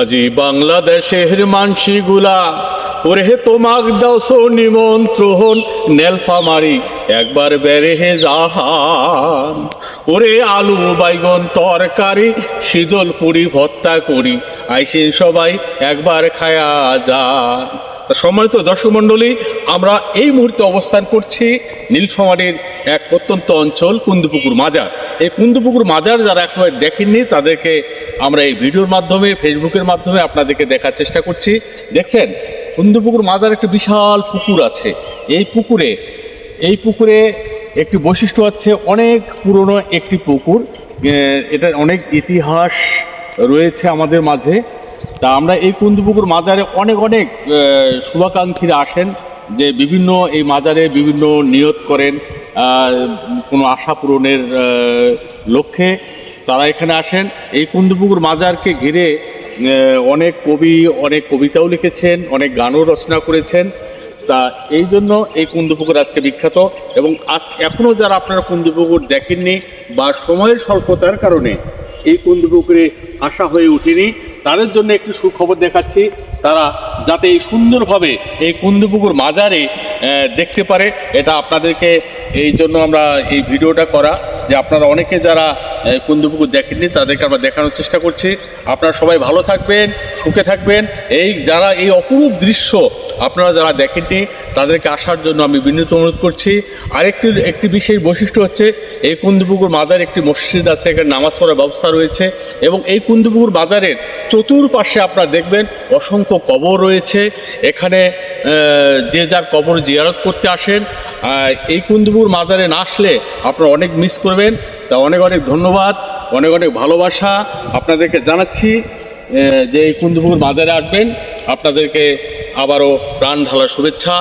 আজি বাংলাদেশের মানসিগুলা, ওরে তোমাক দাও নিমন্ত্রণ, নেলফামারি, একবার বেড়ে হে জাহান। ওরে আলু বাইগন তরকারি, শীতল পুরি ভত্তা করি, আইসেন সবাই একবার খায়া যান। সম্মানিত দর্শক মণ্ডলী আমরা এই মুহূর্তে অবস্থান করছি নীলফামারীর এক প্রত্যন্ত অঞ্চল কুন্দুপুকুর মাজার। এই কুন্দুপুকুর মাজার যারা এখনও দেখেননি তাদেরকে আমরা এই ভিডিওর মাধ্যমে ফেসবুকের মাধ্যমে আপনাদেরকে দেখার চেষ্টা করছি। দেখছেন কুন্দুপুকুর মাজার একটা বিশাল পুকুর আছে। এই পুকুরে এই পুকুরে একটি বৈশিষ্ট্য হচ্ছে অনেক পুরনো একটি পুকুর। এ, এটার অনেক ইতিহাস রয়েছে আমাদের মাঝে। তা আমরা এই কুন্দুপুকুর মাজারে অনেক অনেক শুভাকাঙ্ক্ষীরা আসেন যে বিভিন্ন এই মাজারে বিভিন্ন নিয়ত করেন কোনো আশা পূরণের লক্ষ্যে তারা এখানে আসেন। এই কুন্দুপুকুর মাজারকে ঘিরে অনেক কবি, অনেক কবিতাও লিখেছেন, অনেক গানও রচনা করেছেন। তা এই জন্য এই কুন্দুপুকুর আজকে বিখ্যাত এবং আজ এখনও যারা আপনারা কুন্দুপুকুর দেখেননি বা সময়ের স্বল্পতার কারণে এই কুন্দুপুকুরে আসা হয়ে ওঠেনি তাদের জন্য একটি সুখবর দেখাচ্ছি। তারা যাতে এই সুন্দরভাবে এই কুন্দুপুকুর মাজারে দেখতে পারে। এটা আপনাদেরকে এই জন্য আমরা এই ভিডিওটা করা, যে আপনারা অনেকে যারা কুন্দুপুকুর দেখেননি, তাদেরকে আমরা দেখানোর চেষ্টা করছি। আপনারা সবাই ভালো থাকবেন, সুখে থাকবেন। এই যারা এই অপরূপ দৃশ্য আপনারা যারা দেখেননি, তাদেরকে আসার জন্য আমি বিনীত অনুরোধ করছি। আরেকটি, একটি বিশেষ বৈশিষ্ট্য হচ্ছে, এই কুন্দুপুকুর মাজার একটি মসজিদ আছে, এখানে নামাজ পড়ার ব্যবস্থা রয়েছে এবং এই কুন্দুপুকুর বাজারের চতুর্পাশে আপনারা দেখবেন অসংখ্য কবর রয়েছে। এখানে যে যার কবর জিয়ারত করতে আসেন এই কুন্দপুর মাজারে না আসলে আপনারা অনেক মিস করবেন। তা অনেক অনেক ধন্যবাদ, অনেক অনেক ভালোবাসা আপনাদেরকে জানাচ্ছি যে এই কুন্দপুর মাজারে আসবেন। আপনাদেরকে আবারও প্রাণ ঢালার শুভেচ্ছা।